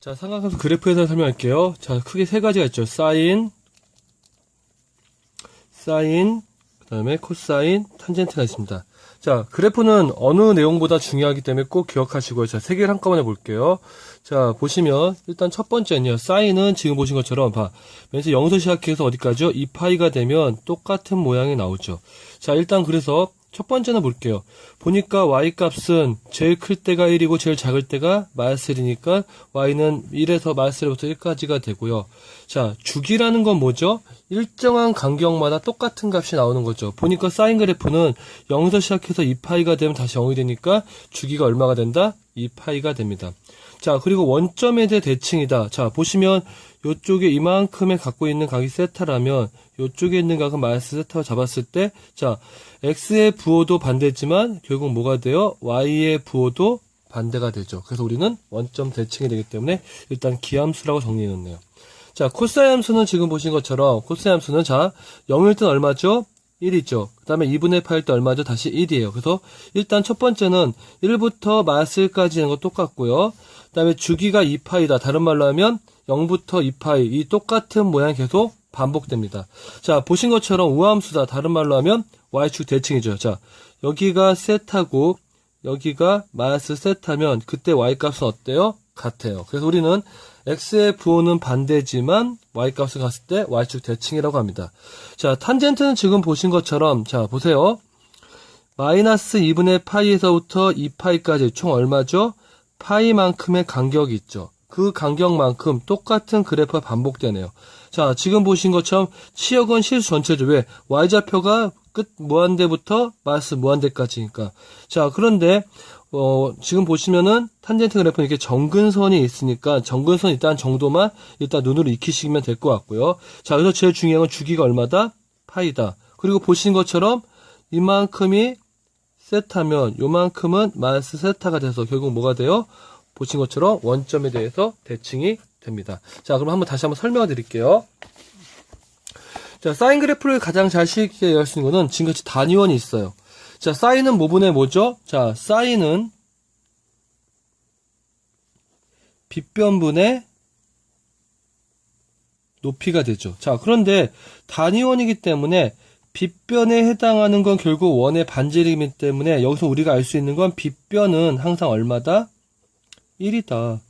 자, 삼각함수 그래프에서 설명할게요. 자, 크게 세 가지가 있죠. 사인, 사인, 그 다음에 코사인, 탄젠트가 있습니다. 자, 그래프는 어느 내용보다 중요하기 때문에 꼭 기억하시고요. 자, 세 개를 한꺼번에 볼게요. 자, 보시면, 일단 첫 번째는요. 사인은 지금 보신 것처럼, 봐. 왠지 0에서 시작해서 어디까지요? 2파이가 되면 똑같은 모양이 나오죠. 자, 일단 그래서 첫 번째는 볼게요. 보니까 y 값은 제일 클 때가 1이고 제일 작을 때가 마이너스 1이니까 y는 1에서 마이너스 1부터 1까지가 되고요. 자, 주기라는 건 뭐죠? 일정한 간격마다 똑같은 값이 나오는 거죠. 보니까 사인 그래프는 0에서 시작해서 2파이가 되면 다시 0이 되니까 주기가 얼마가 된다? 2파이가 됩니다. 자, 그리고 원점에 대해 대칭이다. 자, 보시면 요쪽에 이만큼에 갖고 있는 각이 세타라면 요쪽에 있는 각은 마이너스 세타로 잡았을 때 자, x의 부호도 반대지만 결국 뭐가 돼요? y의 부호도 반대가 되죠. 그래서 우리는 원점 대칭이 되기 때문에 일단 기함수라고 정리해 놓네요. 자, 코사인 함수는 지금 보신 것처럼 코사인 함수는 자, 0일 땐 얼마죠? 1이죠. 그 다음에 2분의 8일 때 얼마죠? 다시 1이에요. 그래서 일단 첫 번째는 1부터 마이너스 1까지 있는 거 똑같고요. 그 다음에 주기가 2파이다. 다른 말로 하면 0부터 2파이 이 똑같은 모양 계속 반복됩니다. 자, 보신 것처럼 우함수다. 다른 말로 하면 y축 대칭이죠. 자, 여기가 세타고 여기가 마이너스 세타면 그때 y 값은 어때요? 같아요. 그래서 우리는 x의 부호는 반대지만 y 값을 갔을 때 y축 대칭이라고 합니다. 자, 탄젠트는 지금 보신 것처럼 자, 보세요. 마이너스 2분의 파이에서부터 2파이까지 총 얼마죠? 파이만큼의 간격이 있죠. 그 간격만큼 똑같은 그래프가 반복되네요. 자, 지금 보신 것처럼 치역은 실수 전체죠. 왜? y좌표가 끝 무한대부터 마이너스 무한대까지니까. 자, 그런데 어, 지금 보시면은 탄젠트 그래프는 이렇게 정근선이 있으니까 정근선 일단 정도만 일단 눈으로 익히시면 될 것 같고요. 자, 그래서 제일 중요한 건 주기가 얼마다? 파이다. 그리고 보신 것처럼 이만큼이 세타면 요만큼은 마이너스 세타가 돼서 결국 뭐가 돼요? 보신 것처럼 원점에 대해서 대칭이 됩니다. 자, 그럼 한번 다시 한번 설명을 드릴게요. 자, 사인 그래프를 가장 잘 쉽게 이해할 수 있는 거는 지금같이 단위원이 있어요. 자, 사인은 뭐분의 뭐죠? 자, 사인은 빗변분의 높이가 되죠. 자, 그런데 단위원이기 때문에 빗변에 해당하는 건 결국 원의 반지름이기 때문에 여기서 우리가 알 수 있는 건 빗변은 항상 얼마다? 1이다.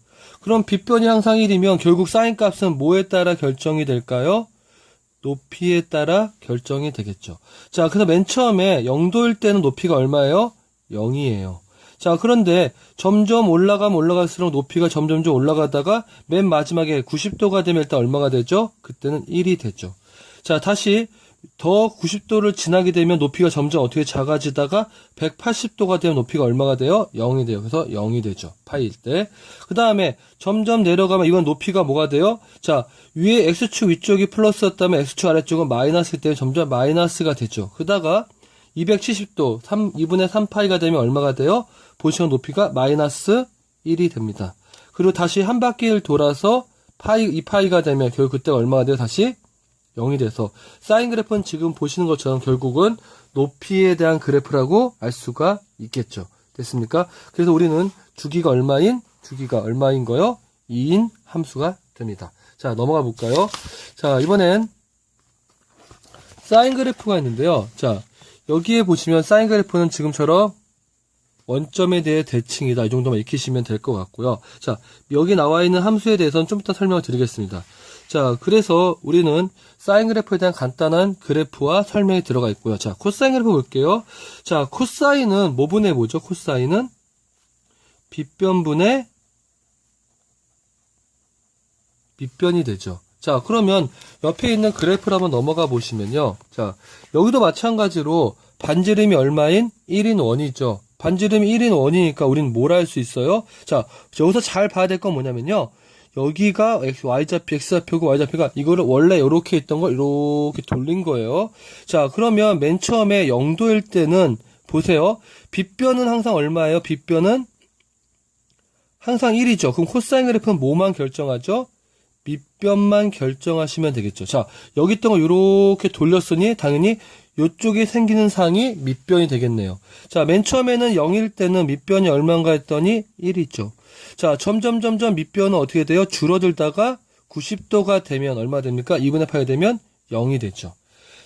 그럼 빗변이 항상 1이면 결국 사인 값은 뭐에 따라 결정이 될까요? 높이에 따라 결정이 되겠죠. 자, 그래서 맨 처음에 0도일 때는 높이가 얼마예요? 0이에요. 자, 그런데 점점 올라가면 올라갈수록 높이가 점점점 올라가다가 맨 마지막에 90도가 되면 일단 얼마가 되죠? 그때는 1이 되죠. 자, 다시 더 90도를 지나게 되면 높이가 점점 어떻게 작아지다가 180도가 되면 높이가 얼마가 돼요? 0이 돼요. 그래서 0이 되죠. 파이일 때. 그 다음에 점점 내려가면 이건 높이가 뭐가 돼요? 자, 위에 X축 위쪽이 플러스였다면 X축 아래쪽은 마이너스일 때 점점 마이너스가 되죠. 그다가 270도 3, 2분의 3파이가 되면 얼마가 돼요? 보시면 높이가 마이너스 1이 됩니다. 그리고 다시 한 바퀴를 돌아서 파이, 2파이가 되면 결국 그때 얼마가 돼요? 다시 0이 돼서 사인 그래프는 지금 보시는 것처럼 결국은 높이에 대한 그래프라고 알 수가 있겠죠. 됐습니까? 그래서 우리는 주기가 얼마인? 주기가 얼마인 거요? 2인 함수가 됩니다. 자, 넘어가 볼까요? 자, 이번엔 사인 그래프가 있는데요. 자, 여기에 보시면 사인 그래프는 지금처럼 원점에 대해 대칭이다. 이 정도만 익히시면 될 것 같고요. 자, 여기 나와 있는 함수에 대해서는 좀 이따 설명을 드리겠습니다. 자, 그래서 우리는 사인 그래프에 대한 간단한 그래프와 설명이 들어가 있고요. 자, 코사인 그래프 볼게요. 자, 코사인은 뭐분의 뭐죠? 코사인은 빗변분의 밑변이 되죠. 자, 그러면 옆에 있는 그래프를 한번 넘어가 보시면요. 자, 여기도 마찬가지로 반지름이 얼마인 1인 원이죠. 반지름이 1인 원이니까 우리는 뭘 할 수 있어요? 자, 여기서 잘 봐야 될 건 뭐냐면요. 여기가 y좌표, x좌표고 y좌표가 이거를 원래 이렇게 있던 걸 이렇게 돌린 거예요. 자, 그러면 맨 처음에 0도일 때는 보세요. 빗변은 항상 얼마예요? 빗변은 항상 1이죠. 그럼 코사인 그래프는 뭐만 결정하죠? 밑변만 결정하시면 되겠죠. 자, 여기 있던 거 이렇게 돌렸으니 당연히 이쪽에 생기는 상이 밑변이 되겠네요. 자, 맨 처음에는 0일 때는 밑변이 얼마인가 했더니 1이죠. 자, 점점, 점점 밑변은 어떻게 돼요? 줄어들다가 90도가 되면 얼마 됩니까? 2분의 8이 되면 0이 되죠.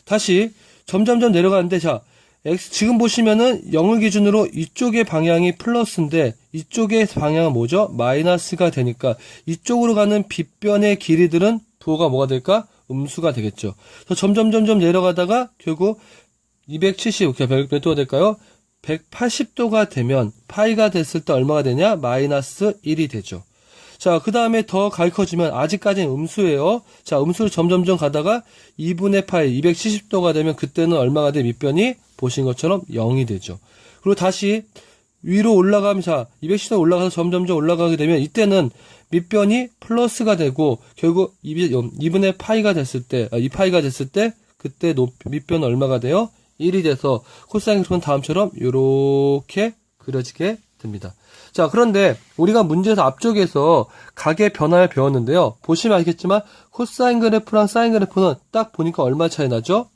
다시, 점점점 내려가는데, 자, X, 지금 보시면은 0을 기준으로 이쪽의 방향이 플러스인데, 이쪽의 방향은 뭐죠? 마이너스가 되니까, 이쪽으로 가는 빗변의 길이들은 부호가 뭐가 될까? 음수가 되겠죠. 그래서 점점, 점점 내려가다가, 결국 270, 몇, 몇 도가 될까요? 180도가 되면 파이가 됐을 때 얼마가 되냐? 마이너스 1이 되죠. 자, 그 다음에 더 가르쳐주면 아직까지는 음수예요. 자, 음수를 점점점 가다가 2분의 파이 270도가 되면 그때는 얼마가 돼? 밑변이 보신 것처럼 0이 되죠. 그리고 다시 위로 올라가면 자, 270도 올라가서 점점점 올라가게 되면 이때는 밑변이 플러스가 되고 결국 2분의 파이가 됐을 때, 아, 2파이가 됐을 때 그때 높, 밑변은 얼마가 돼요? 1이 돼서 코사인 그래프는 다음처럼 이렇게 그려지게 됩니다. 자, 그런데 우리가 문제에서 앞쪽에서 각의 변화를 배웠는데요. 보시면 알겠지만 코사인 그래프랑 사인 그래프는 딱 보니까 얼마 차이 나죠?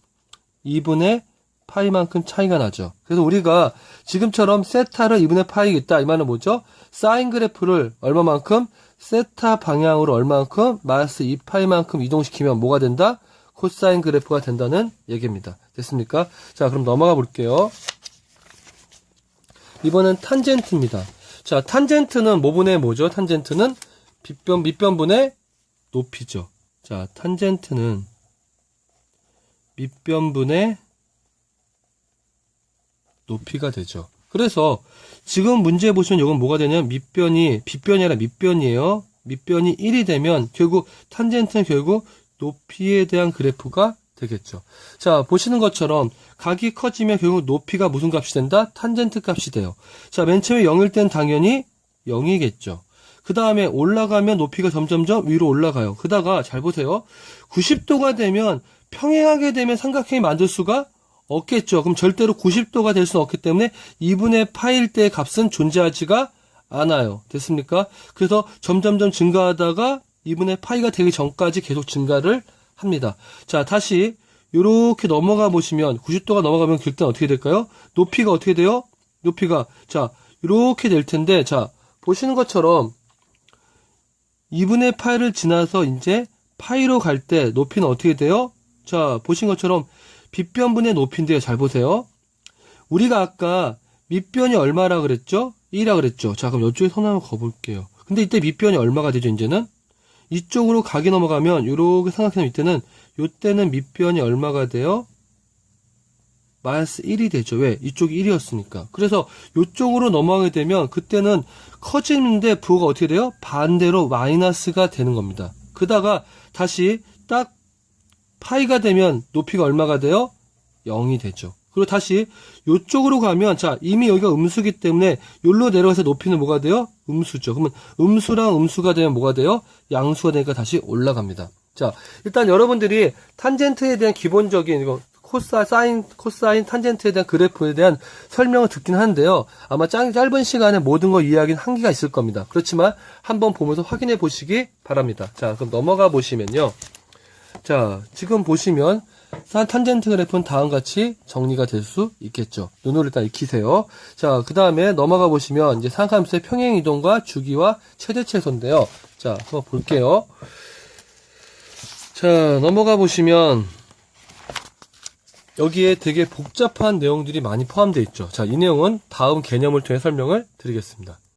2분의 파이만큼 차이가 나죠. 그래서 우리가 지금처럼 세타를 2분의 파이겠다. 이 말은 뭐죠? 사인 그래프를 얼마만큼? 세타 방향으로 얼마만큼? 마이너스 2파이만큼 이동시키면 뭐가 된다? 코사인 그래프가 된다는 얘기입니다. 됐습니까? 자, 그럼 넘어가 볼게요. 이번엔 탄젠트입니다. 자, 탄젠트는 뭐분의 뭐죠? 탄젠트는 밑변, 밑변분의 높이죠. 자, 탄젠트는 밑변분의 높이가 되죠. 그래서 지금 문제 보시면 이건 뭐가 되냐면 밑변이 빗변이 아니라 밑변이에요. 밑변이 1이 되면 결국 탄젠트는 결국 높이에 대한 그래프가 되겠죠. 자, 보시는 것처럼 각이 커지면 결국 높이가 무슨 값이 된다? 탄젠트 값이 돼요. 자, 맨 처음에 0일 땐 당연히 0이겠죠. 그 다음에 올라가면 높이가 점점점 위로 올라가요. 그다가 잘 보세요. 90도가 되면 평행하게 되면 삼각형이 만들 수가 없겠죠. 그럼 절대로 90도가 될 수는 없기 때문에 2분의 파일 때의 값은 존재하지가 않아요. 됐습니까? 그래서 점점점 증가하다가 2분의 파이가 되기 전까지 계속 증가를 합니다. 자, 다시 이렇게 넘어가 보시면 90도가 넘어가면 그때 어떻게 될까요? 높이가 어떻게 돼요? 높이가 자, 이렇게 될 텐데 자, 보시는 것처럼 2분의 파이를 지나서 이제 파이로 갈 때 높이는 어떻게 돼요? 자, 보신 것처럼 빗변분의 높이인데요. 잘 보세요. 우리가 아까 밑변이 얼마라 그랬죠? 2라 그랬죠. 자, 그럼 이쪽에 손 한번 거볼게요. 근데 이때 밑변이 얼마가 되죠, 이제는? 이쪽으로 각이 넘어가면 이렇게 생각하면 이때는 이때는 밑변이 얼마가 돼요? 마이너스 1이 되죠. 왜? 이쪽이 1이었으니까. 그래서 이쪽으로 넘어가게 되면 그때는 커지는데 부호가 어떻게 돼요? 반대로 마이너스가 되는 겁니다. 그다가 다시 딱 파이가 되면 높이가 얼마가 돼요? 0이 되죠. 그리고 다시 이쪽으로 가면 자 이미 여기가 음수기 때문에 여기로 내려가서 높이는 뭐가 돼요? 음수죠. 그러면 음수랑 음수가 되면 뭐가 돼요? 양수가 되니까 다시 올라갑니다. 자 일단 여러분들이 탄젠트에 대한 기본적인 이거 코사 사인 코사인 탄젠트에 대한 그래프에 대한 설명을 듣긴 하는데요. 아마 짱, 짧은 시간에 모든 걸 이해하기는 한계가 있을 겁니다. 그렇지만 한번 보면서 확인해 보시기 바랍니다. 자 그럼 넘어가 보시면요. 자 지금 보시면 탄젠트 그래프는 다음과 같이 정리가 될 수 있겠죠. 눈으로 일단 익히세요. 자, 그 다음에 넘어가 보시면 이제 상함수의 평행 이동과 주기와 최대 최소인데요. 자, 한번 볼게요. 자, 넘어가 보시면 여기에 되게 복잡한 내용들이 많이 포함되어 있죠. 자, 이 내용은 다음 개념을 통해 설명을 드리겠습니다.